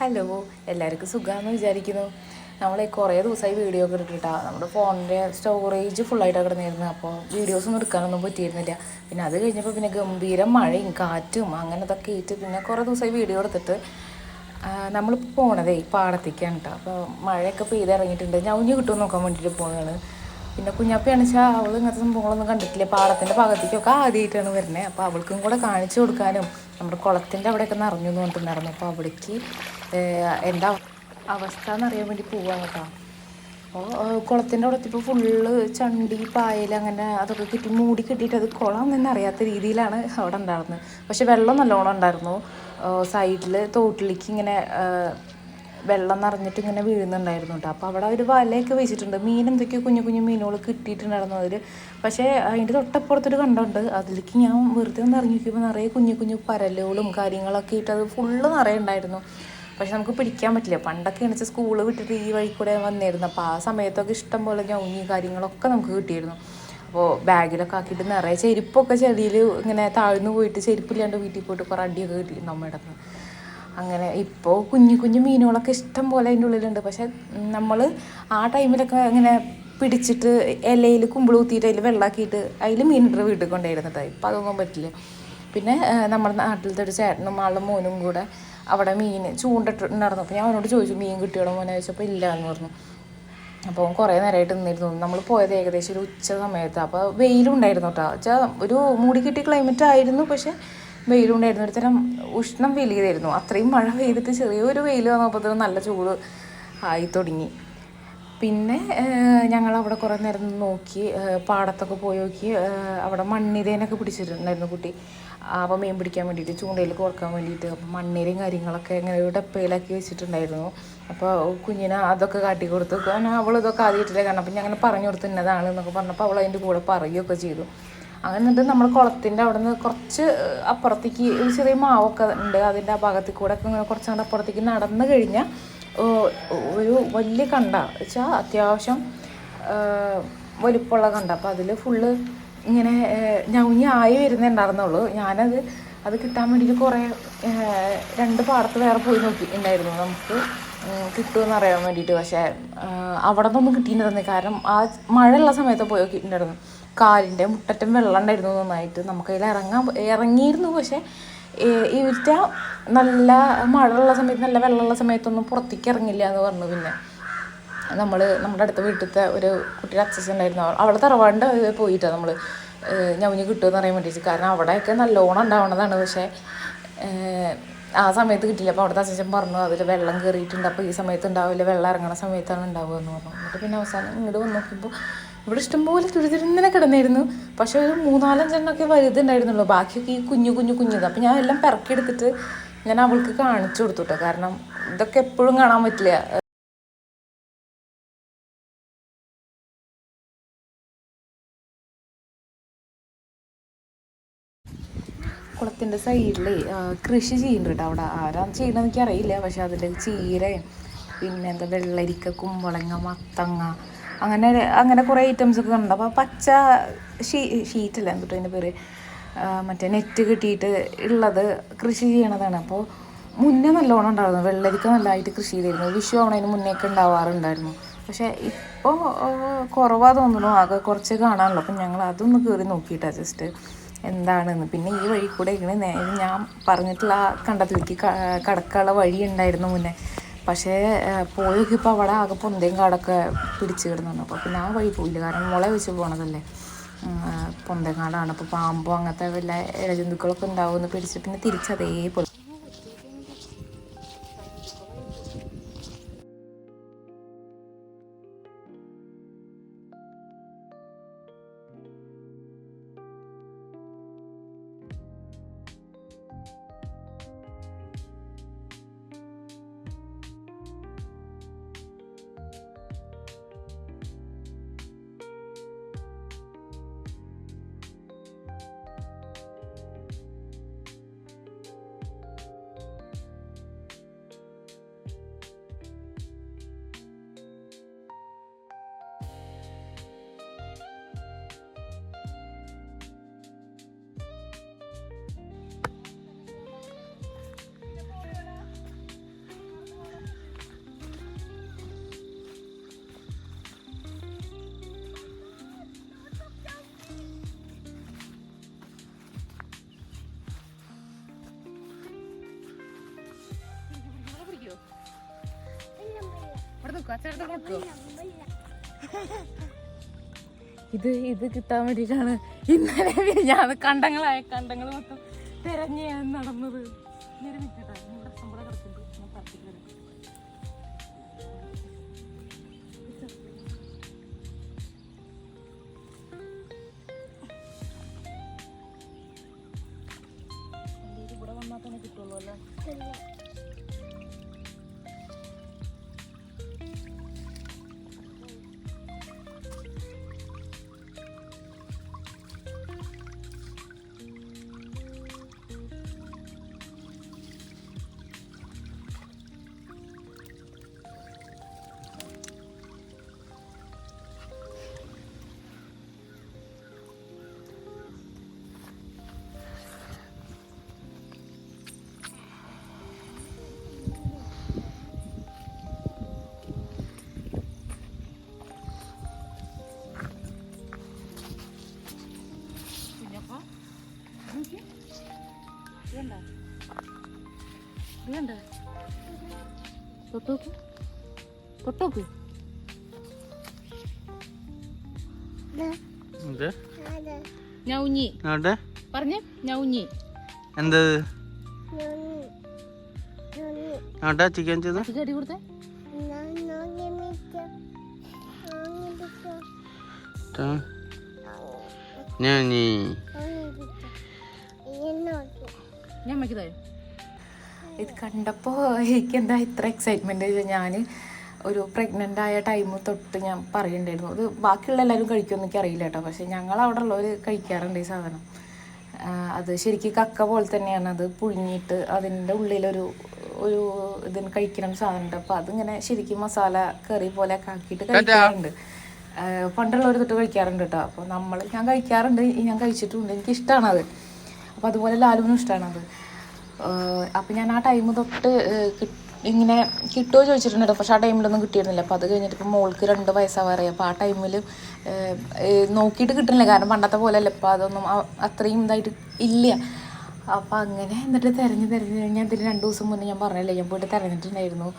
Hello എല്ലാവർക്കും സുഖമാണെന്ന് വിചാരിക്കുന്നു. നമ്മൾ കുറേ ദിവസമായി വീഡിയോ ഒക്കെ ഇട്ടിട്ടാണ് നമ്മുടെ ഫോണിന്റെ സ്റ്റോറേജ് ഫുള്ളായിട്ട് കിടന്നിരുന്നു. അപ്പോൾ വീഡിയോസ് ഒന്നും എടുക്കാനൊന്നും പറ്റിയിരുന്നില്ല. പിന്നെ അത് കഴിഞ്ഞപ്പോൾ പിന്നെ ഗംഭീരം മഴയും കാറ്റും അങ്ങനെ ഇതൊക്കെ ആയിട്ട് പിന്നെ കുറേ ദിവസമായി വീഡിയോ എടുത്തിട്ട് നമ്മളിപ്പോൾ പോണതേ പാടത്തേക്കാണ് കേട്ടോ അപ്പോൾ മഴയൊക്കെ പെയ്ത് ഇറങ്ങിയിട്ടുണ്ട്. ഞൗഞ്ഞ് കിട്ടുമെന്ന് നോക്കാൻ വേണ്ടിയിട്ട് പോവുകയാണ് പിന്നെ കുഞ്ഞാപ്പിയാണെന്ന് വെച്ചാൽ അവൾ ഇങ്ങനത്തെ സംഭവങ്ങളൊന്നും കണ്ടിട്ടില്ല. പാടത്തിന്റെ ഭാഗത്തേക്കൊക്കെ ആദ്യമായിട്ടാണ് വരുന്നത് അപ്പോൾ അവൾക്കും കൂടെ കാണിച്ചു കൊടുക്കാനും നമ്മുടെ കുളത്തിന്റെ അവിടെയൊക്കെ നിറഞ്ഞു എന്ന് പറഞ്ഞിട്ടുണ്ടായിരുന്നു. അപ്പോൾ അവിടേക്ക് എന്താ അവസ്ഥ എന്നറിയാൻ വേണ്ടി പോവാ കേട്ടോ അപ്പോൾ കുളത്തിന്റെ അവിടെ എത്തിയപ്പോൾ ഫുള്ള് ചണ്ടി പായൽ അങ്ങനെ അതൊക്കെ കിട്ടി മൂടി കിട്ടിയിട്ട് അത് കുളം തന്നെ അറിയാത്ത രീതിയിലാണ് അവിടെ ഉണ്ടായിരുന്നത്. പക്ഷെ വെള്ളം നല്ലോണം ഉണ്ടായിരുന്നു. സൈഡിൽ തോട്ടിലേക്ക് ഇങ്ങനെ വെള്ളം നിറഞ്ഞിട്ട് ഇങ്ങനെ വീഴുന്നുണ്ടായിരുന്നു കേട്ടോ. അപ്പോൾ അവിടെ ഒരു വലയൊക്കെ വെച്ചിട്ടുണ്ട്. മീൻ എന്തൊക്കെയോ കുഞ്ഞു കുഞ്ഞു മീനുകൾ കിട്ടിയിട്ടുണ്ടായിരുന്നു അതിൽ പക്ഷേ അതിന്റെ തൊട്ടപ്പുറത്തൊരു കണ്ടുണ്ട്. അതിലേക്ക് ഞാൻ വെറുതെ ഒന്ന് ഇറങ്ങി നോക്കിയപ്പോൾ നിറയെ കുഞ്ഞു കുഞ്ഞു പരലുകളും കാര്യങ്ങളൊക്കെ ഇട്ട് അത് ഫുള്ള് നിറയെ ഉണ്ടായിരുന്നു. പക്ഷെ നമുക്ക് പിടിക്കാൻ പറ്റില്ല. പണ്ടൊക്കെ എണിച്ച് സ്കൂൾ വിട്ടിട്ട് ഈ വഴി കൂടെ വന്നിരുന്നു. അപ്പോൾ ആ സമയത്തൊക്കെ ഇഷ്ടം പോലെ ഞൊങ്ങി കാര്യങ്ങളൊക്കെ നമുക്ക് കിട്ടിയിരുന്നു. അപ്പോൾ ബാഗിലൊക്കെ ആക്കിയിട്ട് നിറയെ ചെരുപ്പൊക്കെ ചെടിയിൽ ഇങ്ങനെ താഴ്ന്നു പോയിട്ട് ചെരുപ്പില്ലാണ്ട് വീട്ടിൽ പോയിട്ട് കുറേ അടിയൊക്കെ കിട്ടിയിരുന്നു അമ്മയുടെ അടുത്ത്. അങ്ങനെ ഇപ്പോൾ കുഞ്ഞു കുഞ്ഞു മീനുകളൊക്കെ ഇഷ്ടം പോലെ അതിന്റെ ഉള്ളിലുണ്ട്. പക്ഷെ നമ്മൾ ആ ടൈമിലൊക്കെ ഇങ്ങനെ പിടിച്ചിട്ട് ഇലയിൽ കുമ്പിൾ കുത്തിയിട്ട് അതിൽ വെള്ളമാക്കിയിട്ട് അതിൽ മീനിട്ട് വീട്ടിൽ കൊണ്ടുപോയിരുന്നിട്ട് ഇപ്പം അതൊന്നും പറ്റില്ല. പിന്നെ നമ്മുടെ നാട്ടിലത്തെ ഒരു ചേട്ടനും ആളും മോനും കൂടെ അവിടെ മീൻ ചൂണ്ടിട്ടുണ്ടായിരുന്നു അപ്പോൾ ഞാൻ അവനോട് ചോദിച്ചു മീൻ കിട്ടിയോളൂ മോനെ? ചോദിച്ചപ്പോൾ ഇല്ല എന്ന് പറഞ്ഞു അപ്പോൾ കുറേ നേരമായിട്ട് നിന്നിരുന്നു. നമ്മൾ പോയത് ഏകദേശം ഒരു ഉച്ച സമയത്ത്. അപ്പോൾ വെയിലുണ്ടായിരുന്നു കേട്ടോ വെച്ചാൽ ഒരു മൂടി കിട്ടിയ ക്ലൈമറ്റ് ആയിരുന്നു. പക്ഷേ വെയിലുണ്ടായിരുന്നു ഒരുതരം ഒരു തരം ഉഷ്ണം ഫീൽ ചെയ്തായിരുന്നു അത്രയും മഴ പെയ്തിട്ട് ചെറിയൊരു വെയിൽ വന്നപ്പോൾ നല്ല ചൂട് ആയി തുടങ്ങി. പിന്നെ ഞങ്ങൾ അവിടെ കുറേ നേരം നോക്കി പാടത്തൊക്കെ പോയി നോക്കി അവിടെ മണ്ണിരേനൊക്കെ പിടിച്ചിട്ടുണ്ടായിരുന്നു കുട്ടി. അപ്പോൾ മീൻ പിടിക്കാൻ വേണ്ടിയിട്ട് ചൂണ്ടയിൽ കോർക്കാൻ വേണ്ടിയിട്ട് അപ്പോൾ മണ്ണിരയും കാര്യങ്ങളൊക്കെ ഇങ്ങനെ ഒരു ഡപ്പയിലാക്കി വെച്ചിട്ടുണ്ടായിരുന്നു. അപ്പോൾ കുഞ്ഞിനെ അതൊക്കെ കാട്ടി കൊടുത്തു. കാരണം അവൾ ഇതൊക്കെ ആദ്യമായിട്ടില്ല കാരണം അപ്പം ഞങ്ങൾ പറഞ്ഞു കൊടുത്തു ഇന്നതാണ് എന്നൊക്കെ പറഞ്ഞപ്പോൾ അവൾ അതിന്റെ കൂടെ പറയുകയൊക്കെ ചെയ്തു. അങ്ങനെ എന്നിട്ട് നമ്മൾ കുളത്തിന്റെ അവിടെ നിന്ന് കുറച്ച് അപ്പുറത്തേക്ക് ഒരു ചെറിയ മാവൊക്കെ ഉണ്ട്. അതിന്റെ ആ ഭാഗത്തിൽ കൂടെ ഒക്കെ ഇങ്ങനെ കുറച്ച് അപ്പുറത്തേക്ക് നടന്നു കഴിഞ്ഞാൽ ഒരു വലിയ കണ്ട വെച്ചാൽ അത്യാവശ്യം വലുപ്പമുള്ള കണ്ട. അപ്പോൾ അതിൽ ഫുള്ള് ഇങ്ങനെ ഞൗഞ്ഞി ആയി വരുന്നുണ്ടായിരുന്നുള്ളൂ. ഞാനത് അത് കിട്ടാൻ വേണ്ടിയിട്ട് കുറേ രണ്ട് പാടത്ത് വേറെ പോയി നോക്കി ഉണ്ടായിരുന്നു നമുക്ക് കിട്ടുമെന്ന് അറിയാൻ വേണ്ടിയിട്ട് പക്ഷേ അവിടെ നിന്നൊന്നും കിട്ടിയിട്ടുണ്ടായിരുന്നു കാരണം ആ മഴയുള്ള സമയത്ത് പോയി നോക്കിയിട്ടുണ്ടായിരുന്നു. കാലിന്റെ മുട്ടറ്റം വെള്ളം ഉണ്ടായിരുന്നു നന്നായിട്ട്. നമുക്കതിൽ ഇറങ്ങാൻ ഇറങ്ങിയിരുന്നു പക്ഷേ ഇവറ്റ നല്ല മഴയുള്ള സമയത്ത് നല്ല വെള്ളമുള്ള സമയത്തൊന്നും പുറത്തേക്ക് ഇറങ്ങില്ല എന്ന് പറഞ്ഞു പിന്നെ. നമ്മൾ നമ്മുടെ അടുത്ത വീട്ടിലത്തെ ഒരു കുട്ടിയുടെ അച്ഛൻ ഉണ്ടായിരുന്നു. അവളെ തറവാണ്ട് പോയിട്ടാണ് നമ്മൾ ഞവഞ്ഞ് കിട്ടുമെന്ന് അറിയാൻ വേണ്ടിയിട്ട്. കാരണം അവിടെയൊക്കെ നല്ലോണം ഉണ്ടാവണതാണ്. പക്ഷേ ആ സമയത്ത് കിട്ടില്ല അപ്പോൾ അവിടുത്തെ അച്ഛൻ പറഞ്ഞു അതിൽ വെള്ളം കയറിയിട്ടുണ്ട് അപ്പോൾ ഈ സമയത്ത് ഉണ്ടാവില്ല. വെള്ളം ഇറങ്ങണ സമയത്താണ് ഉണ്ടാവുക എന്ന് പറഞ്ഞു. എന്നിട്ട് പിന്നെ അവസാനം ഇങ്ങോട്ട് വന്ന് നോക്കുമ്പോൾ ഇവിടെ ഇഷ്ടംപോലെ തുരുതിരുന്നിനെ കിടന്നായിരുന്നു. പക്ഷെ ഒരു മൂന്നാലഞ്ചെണ്ണൊക്കെ വലുതുണ്ടായിരുന്നുള്ളൂ. ബാക്കിയൊക്കെ ഈ കുഞ്ഞു കുഞ്ഞു കുഞ്ഞത്. അപ്പം ഞാൻ എല്ലാം പെറക്കിയെടുത്തിട്ട് ഞാൻ അവൾക്ക് കാണിച്ചു കൊടുത്തു കേട്ടോ കാരണം ഇതൊക്കെ എപ്പോഴും കാണാൻ പറ്റില്ല. കുളത്തിന്റെ സൈഡിൽ കൃഷി ചെയ്യുന്നുണ്ട് കേട്ടോ അവിടെ. ആരാണ് ചെയ്യണമെന്ന് എനിക്കറിയില്ല. പക്ഷെ അതിൽ ചീരയും പിന്നെ എന്താ വെള്ളരിക്ക കുമ്പളങ്ങ മത്തങ്ങ അങ്ങനെ അങ്ങനെ കുറേ ഐറ്റംസ് ഒക്കെ ഉണ്ട് അപ്പോൾ പച്ച ഷീ ഷീറ്റല്ല എന്തിട്ട് അതിന്റെ പേര്? മറ്റേ നെറ്റ് കിട്ടിയിട്ട് ഉള്ളത് കൃഷി ചെയ്യണതാണ്. അപ്പോൾ മുന്നേ നല്ലോണം ഉണ്ടായിരുന്നു. വെള്ളരിക്ക നല്ലതായിട്ട് കൃഷി ചെയ്തിരുന്നു. വിഷു ആവണതിന് മുന്നേ ഒക്കെ ഉണ്ടാവാറുണ്ടായിരുന്നു. പക്ഷേ ഇപ്പോൾ കുറവാ തോന്നുന്നു. ആകെ കുറച്ച് കാണാനുള്ളൂ. അപ്പം ഞങ്ങൾ അതൊന്ന് കയറി നോക്കിയിട്ടാണ് ജസ്റ്റ് എന്താണെന്ന്. പിന്നെ ഈ വഴി കൂടെ ഇങ്ങനെ ഞാൻ പറഞ്ഞിട്ടുള്ള ആ കണ്ടത്തിലേക്ക് കടക്കാനുള്ള വഴി ഉണ്ടായിരുന്നു മുന്നേ. പക്ഷേ പോയൊക്കെ പോയി നോക്കിയപ്പോൾ അവിടെ ആകെ പൊന്തയും കാടൊക്കെ പിടിച്ച് കിടന്നു അപ്പോൾ പിന്നെ ആ വഴി പോയില്ല. കാരണം മുള വെച്ച് പോണതല്ലേ. കാടാണ്. അപ്പോൾ പാമ്പോ അങ്ങനത്തെ വല്ല ഇഴജന്തുക്കളൊക്കെ ഉണ്ടാവുമെന്ന് പിടിച്ച് പിന്നെ തിരിച്ചതേപോലെ ഇത് ഇത് കിട്ടാൻ വേണ്ടിയിട്ടാണ് ഇന്നലെ ഞാൻ കണ്ടങ്ങളായ കണ്ടങ്ങൾ മൊത്തം തിരഞ്ഞ് ഞാൻ നടന്നത്. ഇവിടെ വന്നാൽ തന്നെ കിട്ടുള്ളൂ അല്ലേ? വേണ്ട. വേണ്ട. തൊട്ടോക്ക്. തൊട്ടോക്ക്. എന്ത്? ഞൗഞ്ഞി. പറഞ്ഞേ ഞൗഞ്ഞി. എന്ത്? നോട്ടെ ചിക്കൻ ചെയ്ത് അടി കൊടുത്തേ. ഞാൻ ഞാൻ അമ്മയ്ക്ക് ഇത് കണ്ടപ്പോൾ എനിക്ക് എന്താ ഇത്ര എക്സൈറ്റ്മെന്റ് ഞാൻ ഒരു പ്രഗ്നന്റ് ആയ ടൈം തൊട്ട് ഞാൻ പറയണ്ടായിരുന്നു. ഇത് ബാക്കിയുള്ള എല്ലാവരും കഴിക്കുമെന്ന് എനിക്ക് അറിയില്ല കേട്ടോ. പക്ഷേ ഞങ്ങൾ അവിടെ ഉള്ളവർ കഴിക്കാറുണ്ട് ഈ സാധനം. അത് ശരിക്കും കക്ക പോലെ തന്നെയാണ്. അത് പുഴുങ്ങിയിട്ട് അതിന്റെ ഉള്ളിലൊരു ഒരു ഇതിന് കഴിക്കണം സാധനമുണ്ട്. അപ്പോൾ അതിങ്ങനെ ശരിക്കും മസാല കറി പോലെ ഒക്കെ ആക്കിയിട്ട് കഴിക്കാറുണ്ട്. പണ്ടുള്ളവർ തൊട്ട് കഴിക്കാറുണ്ട് കേട്ടോ. അപ്പോൾ നമ്മൾ ഞാൻ കഴിക്കാറുണ്ട്. ഞാൻ കഴിച്ചിട്ടുണ്ട്. എനിക്കിഷ്ടമാണത് അപ്പോൾ അതുപോലെ ലാലുവിനും ഇഷ്ടമാണത് അപ്പോൾ ഞാൻ ആ ടൈം തൊട്ട് ഇങ്ങനെ കിട്ടുമോ ചോദിച്ചിട്ടുണ്ട് പക്ഷെ ആ ടൈമിലൊന്നും കിട്ടിയിരുന്നില്ല. അപ്പോൾ അത് കഴിഞ്ഞിട്ട് ഇപ്പോൾ മോൾക്ക് രണ്ട് വയസ്സാവാറേ അപ്പോൾ ആ ടൈമിൽ നോക്കിയിട്ട് കിട്ടുന്നില്ല. കാരണം പണ്ടത്തെ പോലെ അല്ല ഇപ്പോൾ അതൊന്നും അത്രയും ഇതായിട്ട് ഇല്ല. അപ്പോൾ അങ്ങനെ എന്നിട്ട് തിരഞ്ഞ് തിരഞ്ഞ് ഞാൻ ഇതിന് രണ്ട് ദിവസം മുന്നേ ഞാൻ പറഞ്ഞില്ലേ ഞാൻ പോയിട്ട് തിരഞ്ഞിട്ടുണ്ടായിരുന്നു.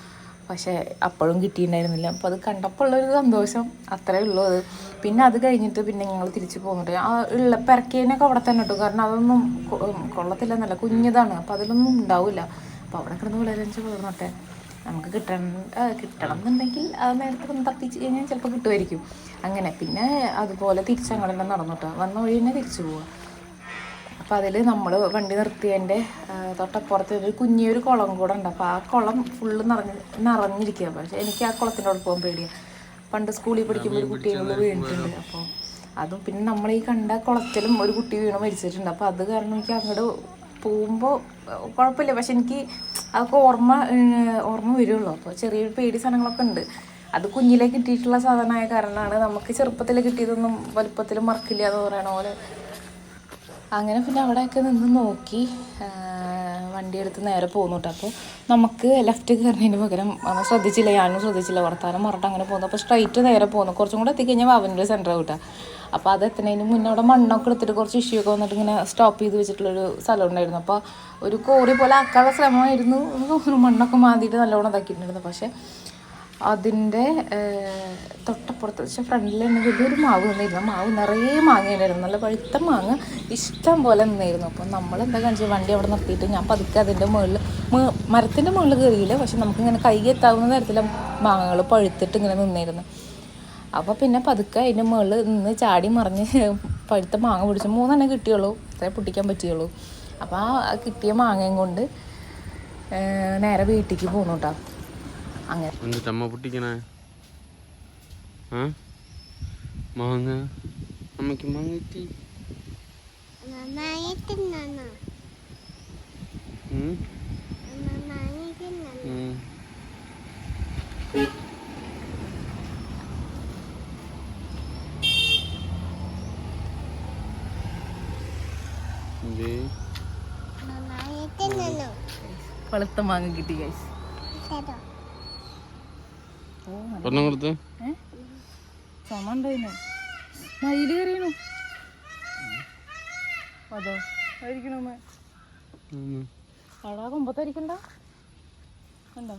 പക്ഷേ അപ്പോഴും കിട്ടിയിട്ടുണ്ടായിരുന്നില്ല. അപ്പോൾ അത് കണ്ടപ്പോൾ ഉള്ളൊരു സന്തോഷം. അത്രേ ഉള്ളൂ അത്. പിന്നെ അത് കഴിഞ്ഞിട്ട് പിന്നെ ഞങ്ങൾ തിരിച്ചു പോകുന്നുണ്ട് ആ ഉള്ള പെരക്കേനൊക്കെ അവിടെ തന്നെ ഇട്ടു. കാരണം അതൊന്നും കൊള്ളത്തില്ലെന്നല്ല കുഞ്ഞതാണ്. അപ്പോൾ അതിലൊന്നും ഉണ്ടാവില്ല. അപ്പോൾ അവിടെ കിടന്ന് വളരഞ്ച് വളർന്നോട്ടെ നമുക്ക് കിട്ടണം കിട്ടണം എന്നുണ്ടെങ്കിൽ അത് നേരത്തെ ഒന്ന് തപ്പിച്ച് കഴിഞ്ഞാൽ ചിലപ്പോൾ കിട്ടുമായിരിക്കും. അങ്ങനെ പിന്നെ അതുപോലെ തിരിച്ചങ്ങനെ നടന്നോട്ടെ. വന്ന വഴി തന്നെ തിരിച്ചു പോവുക അപ്പം അതിൽ നമ്മൾ വണ്ടി നിർത്തിയതിന്റെ തൊട്ടപ്പുറത്ത് ഒരു കുഞ്ഞിയൊരു കുളം കൂടെ ഉണ്ട്. അപ്പോൾ ആ കുളം ഫുള്ള് നിറഞ്ഞ് നിറഞ്ഞിരിക്കുക പക്ഷേ എനിക്ക് ആ കുളത്തിന്റെ അവിടെ പോകാൻ പേടിയാണ് പണ്ട് സ്കൂളിൽ പഠിക്കുമ്പോൾ ഒരു കുട്ടി വീണിട്ടുണ്ട്. അപ്പോൾ അതും പിന്നെ നമ്മൾ ഈ കണ്ട കുളത്തിലും ഒരു കുട്ടി വീണ് മരിച്ചിട്ടുണ്ട്. അപ്പോൾ അത് കാരണം എനിക്ക് അങ്ങോട്ട് പോകുമ്പോൾ കുഴപ്പമില്ല. പക്ഷെ എനിക്ക് അതൊക്കെ ഓർമ്മ ഓർമ്മ വരുള്ളൂ. അപ്പോൾ ചെറിയൊരു പേടി സാധനങ്ങളൊക്കെ ഉണ്ട്. അത് കുഞ്ഞിലെ കിട്ടിയിട്ടുള്ള സാധനമായ കാരണമാണ് നമുക്ക് ചെറുപ്പത്തിൽ കിട്ടിയതൊന്നും വലുപ്പത്തിൽ മറക്കില്ല. എന്ന് പറയണ പോലെ അങ്ങനെ പിന്നെ അവിടെയൊക്കെ നിന്ന് നോക്കി വണ്ടിയെടുത്ത് നേരെ പോകുന്നു കേട്ടോ അപ്പോൾ നമുക്ക് ലെഫ്റ്റ് കയറുന്നതിന് പകരം അവൻ ശ്രദ്ധിച്ചില്ല ഞാനും ശ്രദ്ധിച്ചില്ല. വർത്താനം പറഞ്ഞിട്ട് അങ്ങനെ പോകുന്നു അപ്പോൾ സ്ട്രൈറ്റ് നേരെ പോകുന്നു കുറച്ചും കൂടെ എത്തിക്കഴിഞ്ഞാൽ അവന്റെ സെന്റർ കിട്ടുക അപ്പോൾ അത് എത്തുന്നതിന് മുന്നേ അവിടെ മണ്ണൊക്കെ എടുത്തിട്ട് കുറച്ച് ഇഷ്യൂ ഒക്കെ വന്നിട്ട് ഇങ്ങനെ സ്റ്റോപ്പ് ചെയ്ത് വെച്ചിട്ടുള്ളൊരു സ്ഥലം ഉണ്ടായിരുന്നു. അപ്പോൾ ഒരു കോറി പോലെ ആക്കാനുള്ള ശ്രമമായിരുന്നു തോന്നുന്നു. മണ്ണൊക്കെ മാന്തിയിട്ട് നല്ലോണം ഇതാക്കിയിട്ടുണ്ടായിരുന്നു. പക്ഷേ അതിന്റെ തൊട്ടപ്പുറത്ത് പക്ഷേ ഫ്രണ്ടിൽ തന്നെ വലിയൊരു മാവ് നിന്നിരുന്നു. മാവ് നിറയെ മാങ്ങ ഉണ്ടായിരുന്നു നല്ല പഴുത്ത മാങ്ങ ഇഷ്ടം പോലെ നിന്നിരുന്നു. അപ്പോൾ നമ്മൾ എന്താ കാണിച്ചത് വണ്ടി അവിടെ നിർത്തിയിട്ട് ഞാൻ പതുക്കെ അതിന്റെ മുകളിൽ മരത്തിന്റെ മുകളിൽ കയറിയില്ല. പക്ഷെ നമുക്കിങ്ങനെ കൈ എത്താവുന്ന തരത്തിലെ മാങ്ങകൾ പഴുത്തിട്ട് ഇങ്ങനെ നിന്നിരുന്നു. അപ്പോൾ പിന്നെ പതുക്കെ അതിന്റെ മുകളിൽ നിന്ന് ചാടി മറിഞ്ഞ് പഴുത്ത മാങ്ങ പിടിച്ച് മൂന്നെണ്ണം കിട്ടിയുള്ളൂ. അത്രേ പൊട്ടിക്കാൻ പറ്റിയുള്ളൂ. അപ്പോൾ ആ കിട്ടിയ മാങ്ങയും കൊണ്ട് നേരെ വീട്ടിലേക്ക് പോന്നു കേട്ടോ. അങ്ങനെ. എന്നിട്ട് അമ്മ പൊട്ടിക്കണേ? ആ? മാങ്ങ? അമ്മയ്ക്ക് മാങ്ങ കിട്ടി. വെളുത്ത മാങ്ങ കിട്ടി ഗൈസ് ഒരെണ്ണം കൊടുത്ത് ചുമ ഉണ്ടായിരുന്നു മയിൽ കയറിയണു അതോ ആയിരിക്കണോ ഉം. അടാ കൊമ്പത്തായിരിക്കണ്ട കണ്ടോ?